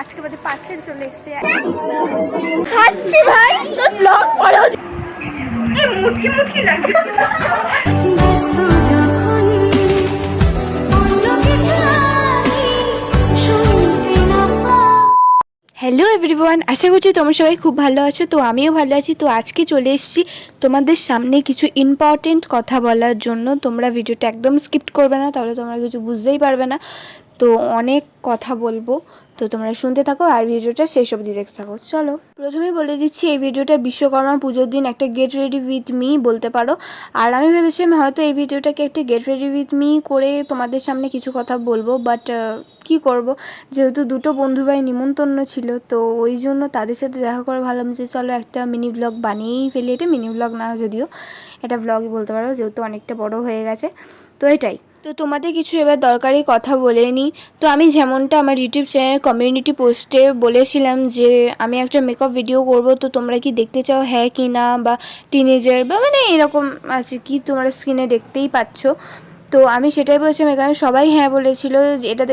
আজকে আমাদের পার্সেল চলে এসেছে। খাচ্ছি ভাই তোর ব্লগ এই মুটকি মুটকি লাগছে। হ্যালো এভরিওয়ান আশা করছি তোমরা সবাই খুব ভালো আছো তো আমিও ভালো আছি। তো আজকে চলে এসেছি তোমাদের সামনে কিছু ইম্পর্টেন্ট কথা বলার জন্য। তোমরা ভিডিওটা একদম স্কিপ করবে না তাহলে তোমরা কিছু বুঝতেই পারবে না। তো অনেক কথা বলব। তো তোমরা শুনতে থাকো আর ভিডিওটা শেষ অবধি দেখতে থাকো। চলো। প্রথমেই বলে দিচ্ছি, এই ভিডিওটা বিশ্বকর্মা পুজোর দিন একটা গেট রেডি উইথ মি বলতে পারো। আর আমি ভেবেছিলাম হয়তো এই ভিডিওটাকে একটা গেট রেডি উইথ মি করে তোমাদের সামনে কিছু কথা বলব বাট কি করব? যেহেতু দুটো বন্ধু ভাই নিমন্ত্রণ ছিল, তো ওই জন্য তাদের সাথে দেখা করে ভাবলাম যে চলো একটা মিনি ব্লগ বানিয়েই ফেলি। এটা মিনি ব্লগ না, যদিও এটা ব্লগই বলতে পারো, যেহেতু অনেকটা বড় হয়ে গেছে। তো এটাই। তো তোমাদের কিছু এবার দরকারি কথা বলে নিই তো আমি যেমনটা আমার ইউটিউব চ্যানেল কমিউনিটি পোস্টে বলেছিলাম যে, আমি একটা মেকআপ ভিডিও করব, তো তোমরা কি দেখতে চাও হ্যাঁ কি না, বা টিনেজার বা মানে এরকম আছে কি তোমরা স্ক্রিনে দেখতেই পাচ্ছ। তো আমি সেটাই বলছিলাম, এখানে সবাই হ্যাঁ বলেছিল যে, এটা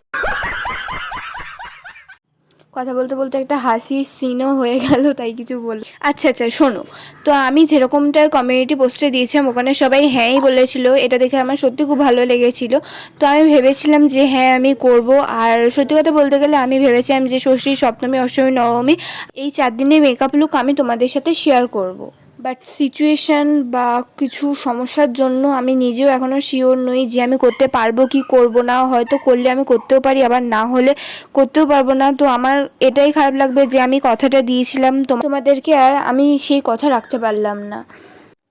কথা বলতে বলতে একটা হাসির সিনও হয়ে গেল, তাই কিছু বল। আচ্ছা আচ্ছা শোনো। তো আমি যেরকমটা কমিউনিটি পোস্টে দিয়েছিলাম, ওখানে সবাই হ্যাঁই বলেছিল, এটা দেখে আমার সত্যি খুব ভালো লেগেছিল। তো আমি ভেবেছিলাম যে হ্যাঁ আমি করব। আর সত্যি কথা বলতে গেলে আমি ভেবেছিলাম যে ষষ্ঠী, সপ্তমী, অষ্টমী, নবমী, এই চার দিনের মেকআপ লুক আমি তোমাদের সাথে শেয়ার করব। বাট সিচুয়েশান বা কিছু সমস্যার জন্য আমি নিজেও এখনও শিওর নই যে আমি করতে পারব কি করব না। হয়তো করলে আমি করতেও পারি, আবার না হলে করতেও পারব না। তো আমার এটাই খারাপ লাগবে যে আমি কথাটা দিয়েছিলাম তোম- তোমাদেরকে আর আমি সেই কথা রাখতে পারলাম না।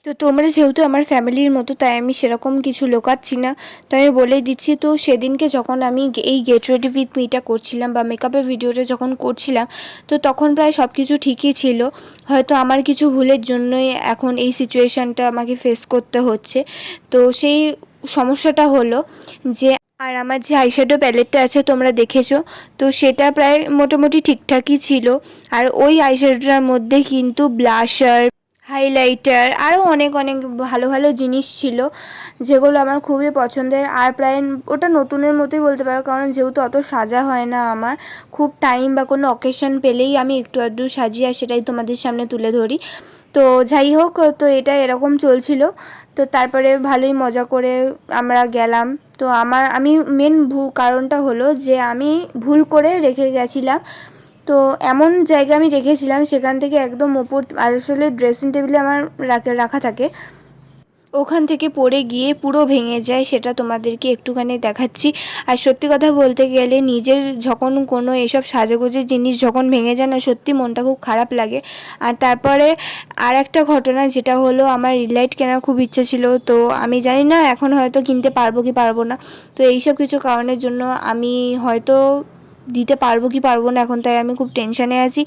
তো তোমরা যেহেতু আমার ফ্যামিলির মতো, তাই আমি সেরকম কিছু লোকাচ্ছি না। তো আমি বলেই দিচ্ছি, তো সেদিনকে যখন আমি এই গেট রেডি উইথ মিটা করছিলাম বা মেকআপের ভিডিওটা যখন করছিলাম, তো তখন প্রায় সব কিছু ঠিকই ছিল। হয়তো আমার কিছু ভুলের জন্যই এখন এই সিচুয়েশানটা আমাকে ফেস করতে হচ্ছে। তো সেই সমস্যাটা হলো যে, আর আমার যে আইশ্যাডো প্যালেটটা আছে তোমরা দেখেছ, তো সেটা প্রায় মোটামুটি ঠিকঠাকই ছিল। আর ওই আইশ্যাডোটার মধ্যে কিন্তু ব্লাশার হাইলাইটার আরও অনেক অনেক ভালো ভালো জিনিস ছিল, যেগুলো আমার খুবই পছন্দের। আর প্রায় ওটা নতুনের মতোই বলতে পারো, কারণ যেহেতু অত সাজা হয় না আমার, খুব টাইম বা কোনো অকেশন পেলেই আমি একটু আধটু সাজি আর সেটাই তোমাদের সামনে তুলে ধরি। তো যাই হোক, তো এটা এরকম চলছিল, তো তারপরে ভালোই মজা করে আমরা গেলাম। তো আমার, আমি মেন ভু কারণটা হলো যে আমি ভুল করে রেখে গেছিলাম। তো এমন জায়গা আমি রেখেছিলাম, সেখান থেকে একদম ওপর আর আসলে ড্রেসিং টেবিলে আমার রাখা রাখা থাকে। ওখান থেকে পড়ে গিয়ে পুরো ভেঙে যায়, সেটা তোমাদেরকে একটুখানি দেখাচ্ছি। আর সত্যি কথা বলতে গেলে নিজের যখন কোনো এসব সাজাগোজের জিনিস যখন ভেঙে যায় না, সত্যি মনটা খুব খারাপ লাগে। আর তারপরে আর একটা ঘটনা, যেটা হলো আমার রিলাইট কেনার খুব ইচ্ছে ছিল। তো আমি জানি না এখন হয়তো কিনতে পারব কি পারব না। তো এইসব কিছু কারণের জন্য আমি হয়তো দিতে পারব কি পারব না, এখন তাই আমি খুব টেনশানে আছি।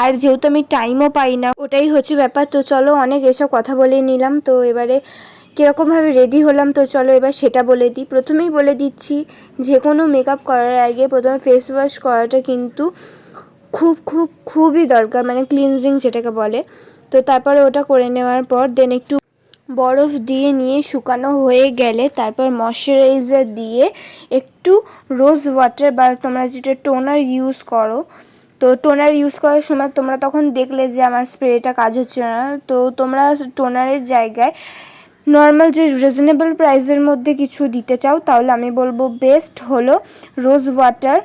আর যেহেতু আমি টাইমও পাই না, ওটাই হচ্ছে ব্যাপার। তো চলো অনেক এসব কথা বলে নিলাম। তো এবারে কীরকমভাবে রেডি হলাম, তো চলো এবার সেটা বলে দিই। প্রথমেই বলে দিচ্ছি যে কোনো মেকআপ করার আগে প্রথমে ফেস ওয়াশ করাটা কিন্তু খুব খুব, খুবই দরকার মানে ক্লিনজিং যেটাকে বলে। তো তারপরে ওটা করে নেওয়ার পর দেন একটু বরফ দিয়ে নিয়ে শুকানো হয়ে গেলে তারপর ময়শ্চারাইজার দিয়ে একটু রোজ ওয়াটার বা তোমরা যেটা টোনার ইউজ করো, তো টোনার ইউজ করার সময় তোমরা তখন দেখলে যে আমার স্প্রেটা কাজ হচ্ছে না। তো তোমরা টোনারের জায়গায় নর্মাল যে রিজনেবল প্রাইসের মধ্যে কিছু দিতে চাও, তাহলে আমি বলব বেস্ট হলো rose water.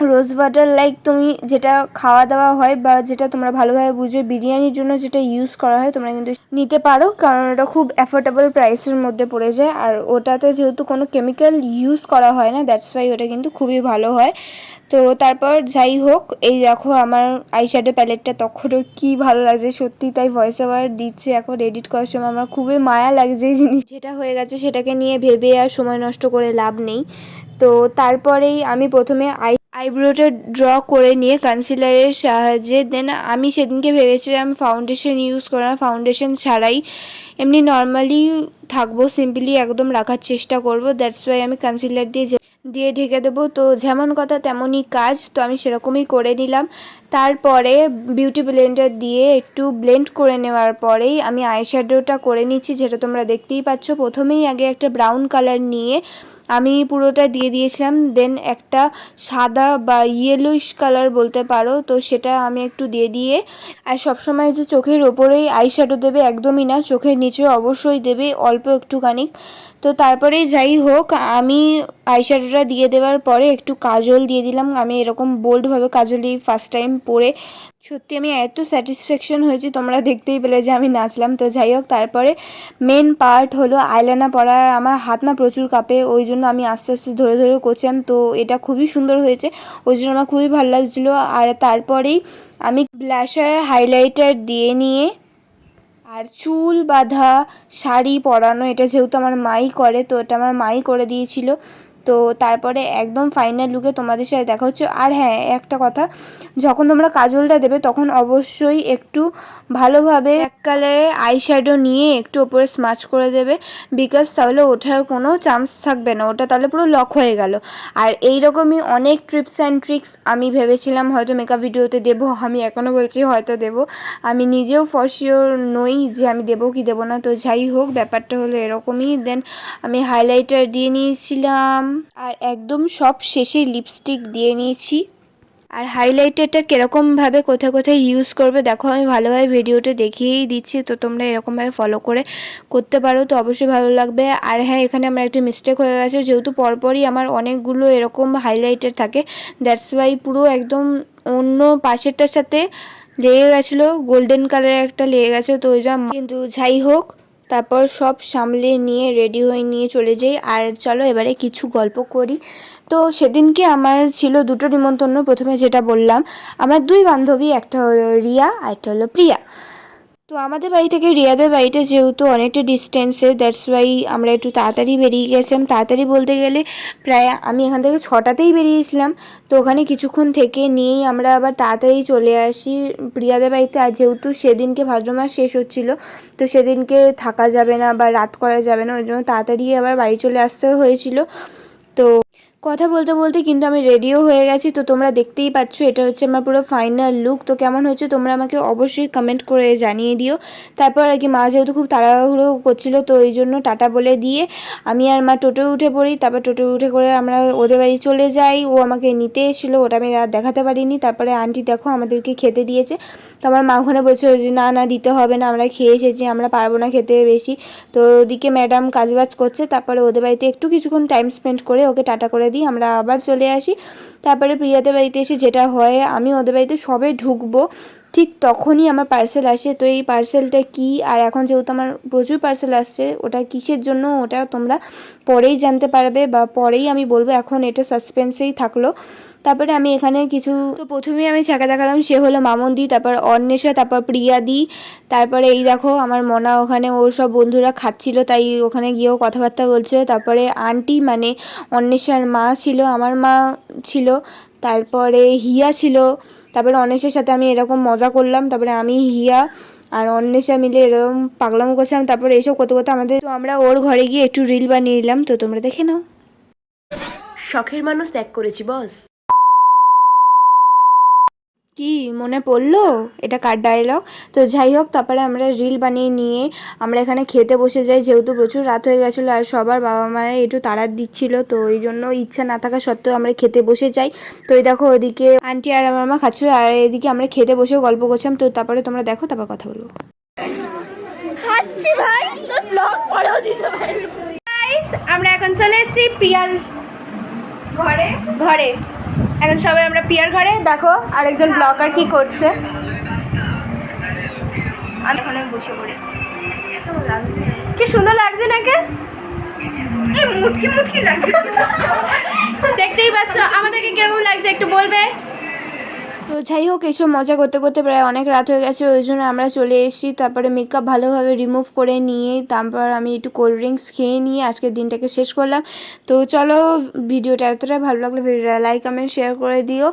Rose water like তুমি যেটা খাওয়া দাওয়া হয় বা যেটা তোমরা ভালোভাবে বুঝবে, বিরিয়ানির জন্য যেটা ইউজ করা হয়, তোমরা কিন্তু নিতে পারো। কারণ ওটা খুব অ্যাফোর্ডেবল প্রাইসের মধ্যে পড়ে যায়। আর ওটাতে যেহেতু কোনো কেমিক্যাল ইউজ করা হয় না দ্যাটস ওয়াই ওটা কিন্তু খুবই ভালো হয়। তো তারপর যাই হোক, এই দেখো আমার আইশ্যাডো প্যালেটটা তখনও কি ভালো লাগছে। সত্যি তাই ভয়েস ওভার দিচ্ছে। এখন এডিট করার সময় আমার খুবই মায়া লাগছে এই জিনিস। যেটা হয়ে গেছে সেটাকে নিয়ে ভেবে আর সময় নষ্ট করে লাভ নেই। তো তারপরেই আমি প্রথমে আই আইব্রোটা ড্র করে নিয়ে কনসিলারের সাহায্যে দেন আমি সেদিনকে ভেবেছিলাম ফাউন্ডেশন ইউজ করা ফাউন্ডেশন ছাড়াই এমনি নর্মালি থাকব সিম্পলি একদম রাখার চেষ্টা করব দ্যাটস ওয়াই আমি কনসিলার দিয়ে দিয়ে ঢেকে দেবো। তো যেমন কথা তেমনই কাজ, তো আমি সেরকমই করে নিলাম। তারপরে বিউটি ব্লেন্ডার দিয়ে একটু ব্লেন্ড করে নেওয়ার পরেই আমি আইশ্যাডোটা করে নিচ্ছি, যেটা তোমরা দেখতেই পাচ্ছ। প্রথমেই আগে একটা ব্রাউন কালার নিয়ে আমি পুরোটা দিয়ে দিয়েছিলাম দেন একটা সাদা বা ইয়েলোইশ কালার বলতে পারো, তো সেটা আমি একটু দিয়ে দিয়ে, আর সবসময় যে চোখের ওপরেই আইশ্যাডো দেবে একদমই না, চোখের নিচে অবশ্যই দেবে অল্প একটুখানি। তো তারপরে যাই হোক, আমি আইশ্যাডোটা দিয়ে দেওয়ার পরে একটু কাজল দিয়ে দিলাম, আমি এরকম বোল্ডভাবে কাজলই ফার্স্ট টাইম পরে সত্যি আমি এত স্যাটিসফ্যাকশন হয়েছি, তোমরা দেখতেই পেলে যে আমি নাচলাম। তো যাই হোক, তারপরে মেন পার্ট হলো আইলাইনার পরার আমার হাত না প্রচুর কাঁপে, ওই জন্য আমি আস্তে আস্তে ধরে ধরে করছিলাম। তো এটা খুবই সুন্দর হয়েছে। ওই জন্য আমার খুবই ভালো লাগছিল। আর তারপরেই আমি ব্লাশার হাইলাইটার দিয়ে নিয়ে আর চুল বাঁধা শাড়ি পরানো, এটা যেহেতু আমার মাই করে, তো এটা আমার মাই করে দিয়েছিল। তো তারপরে একদম ফাইনাল লুকে তোমাদের সাথে দেখা হচ্ছে। আর হ্যাঁ একটা কথা, যখন তোমরা কাজলটা দেবে, তখন অবশ্যই একটু ভালোভাবে এক কালারের আইশ্যাডো নিয়ে একটু ওপরে স্মাচ করে দেবে বিকজ তাহলে ওঠার কোনো চান্স থাকবে না। ওটা তাহলে পুরো লক হয়ে গেল। আর এই রকমই অনেক ট্রিপস অ্যান্ড ট্রিক্স আমি ভেবেছিলাম, হয়তো মেকআপ ভিডিওতে দেবো, আমি এখনও বলছি হয়তো দেবো। আমি নিজেও ফর নই যে আমি দেবো কি দেবো না। তো যাই হোক, ব্যাপারটা হলো এরকমই। দেন আমি হাইলাইটার দিয়ে নিয়েছিলাম। আর একদম সব শেষে লিপস্টিক দিয়ে নিয়েছি। আর হাইলাইটারটা কীরকমভাবে কোথায় কোথায় ইউজ করবে, দেখো আমি ভালোভাবে ভিডিওটা দেখিয়েই দিচ্ছি, তো তোমরা এরকমভাবে ফলো করে করতে পারো, তো অবশ্যই ভালো লাগবে। আর হ্যাঁ এখানে আমার একটা মিস্টেক হয়ে গেছে, যেহেতু পরপরই আমার অনেকগুলো এরকম হাইলাইটার থাকে দ্যাটস ওয়াই পুরো একদম অন্য পাশেরটার সাথে লেগে গেছিল গোল্ডেন কালারের একটা লেগে গেছে, তো ওই জন্য কিন্তু যাই হোক তারপর সব সামলে নিয়ে রেডি হয়ে নিয়ে চলে যাই। আর চলো এবারে কিছু গল্প করি। তো সেদিনকে আমার ছিল দুটো নিমন্ত্রণ। প্রথমে যেটা বললাম, আমার দুই বান্ধবী, একটা হলো রিয়া আর একটা হলো প্রিয়া। তো আমাদের বাড়ি থেকে রিয়াদের বাড়িটা যেহেতু অনেকটা ডিস্টেন্সে দ্যাটস ওয়াই আমরা একটু তাড়াতাড়ি বেরিয়ে গেছিলাম তাড়াতাড়ি বলতে গেলে প্রায় আমি এখান থেকে ছটাতেই বেরিয়েছিলাম। তো ওখানে কিছুক্ষণ থেকে নিয়েই আমরা আবার তাড়াতাড়ি চলে আসি প্রিয়াদের বাড়িতে। আর যেহেতু সেদিনকে ভাদ্র মাস শেষ হচ্ছিল, তো সেদিনকে থাকা যাবে না বা রাত করা যাবে না, ওই জন্য তাড়াতাড়ি আবার বাড়ি চলে আসতে হয়েছিল। তো কথা বলতে বলতে কিন্তু আমি রেডিও হয়ে গেছি। তো তোমরা দেখতেই পাচ্ছ, এটা হচ্ছে আমার পুরো ফাইনাল লুক তো কেমন হচ্ছে তোমরা আমাকে অবশ্যই কমেন্ট করে জানিয়ে দিও। তারপর আর কি মা যেহেতু খুব তাড়াহুড়ো করছিল, তো ওই জন্য টাটা বলে দিয়ে আমি আর মা টোটো উঠে পড়ি। তারপর টোটো উঠে করে আমরা ওদের বাড়ি চলে যাই। ও আমাকে নিতে এসেছিল, ওটা আমি আর দেখাতে পারিনি। তারপরে আন্টি দেখো আমাদেরকে খেতে দিয়েছে। তো আমার মা ওখানে বলছিল যে, না না, দিতে হবে না, আমরা খেয়ে এসেছি, আমরা পারব না খেতে বেশি। তো ওদিকে ম্যাডাম কাজবাজ করছে। তারপরে ওদের বাড়িতে একটু কিছুক্ষণ টাইম স্পেন্ড করে ওকে টাটা করে দিই, আমরা আবার চলে আসি। তারপরে প্রিয়াদের বাড়িতে এসে যেটা হয়, আমি ওদের বাড়িতে সবে ঢুকবো। ঠিক তখনই আমার পার্সেল আসে। তো এই পার্সেলটা কি? আর এখন যেহেতু আমার প্রচুর পার্সেল আসছে, ওটা কিসের জন্য? ওটা তোমরা পরেই জানতে পারবে বা পরেই আমি বলব। এখন এটা সাসপেন্সেই থাকল। তারপরে আমি এখানে কিছু তো প্রথমেই আমি ছাকা দেখালাম, সে হলো মামন্দি, তারপর অন্বেষা, তারপর প্রিয়াদি, তারপরে এই দেখো আমার মনা ওখানে ওর সব বন্ধুরা খাচ্ছিল, তাই ওখানে গিয়েও কথাবার্তা বলছিল। তারপরে আন্টি মানে অন্বেষার মা ছিল, আমার মা ছিল, তারপরে হিয়া ছিল তারপরে অনেশের সাথে আমি এরকম মজা করলাম, তারপরে আমি, হিয়া আর অন্বেষা মিলে এরকম পাগলাম করছিলাম, তারপরে এইসব করতে করতে আমাদের তো আমরা ওর ঘরে গিয়ে একটু রিল বানিয়ে নিলাম, তো তোমরা দেখে নাও। শখের মানুষ ত্যাগ করেছি বস কি মনে পড়ল? এটা কার ডায়লগ তো যাই হোক তারপরে আমরা রিল বানিয়ে নিয়ে আমরা এখানে খেতে বসে যাই যেহেতু প্রচুর রাত হয়ে গেছিল আর সবার বাবা মায়ের একটু তাড়াত দিচ্ছিল তো এই জন্য ইচ্ছা না থাকা সত্ত্বেও আমরা খেতে বসে যাই। তো এই দেখো ওদিকে আন্টি আর আমার মা খাচ্ছিলো আর এদিকে আমরা খেতে বসেও গল্প করছিলাম। তো তারপরে তোমরা দেখো তারপর কথা বলব। খাচ্ছি ভাই তোর ব্লগ পরেও দিতে পারি। আমরা এখন চলে এসেছি প্রিয়ার ঘরে। ঘরে। এখন সবাই আমরা প্রিয়ার ঘরে। দেখো আরেকজন ব্লগার কি করছে। আমি এখন বসে পড়েছি। কি সুন্দর লাগছে নাকি? এই মুটকি মুটকি লাগছে। দেখতেই পাচ্ছ আমাদেরকে কীরকম লাগছে একটু বলবে? তো যাই হোক, এসব মজা করতে করতে প্রায় অনেক রাত হয়ে গেছে, ওই জন্য আমরা চলে এসেছি। তারপরে মেকআপ ভালোভাবে রিমুভ করে নিয়ে, তারপর আমি একটু কোল্ড ড্রিঙ্কস খেয়ে নিয়ে আজকের দিনটাকে শেষ করলাম। তো চলো, ভিডিওটা এতটা ভালো লাগল ভিডিওটা লাইক কমেন্ট শেয়ার করে দিও।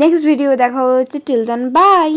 নেক্সট ভিডিও দেখা হচ্ছে টিল দেন বাই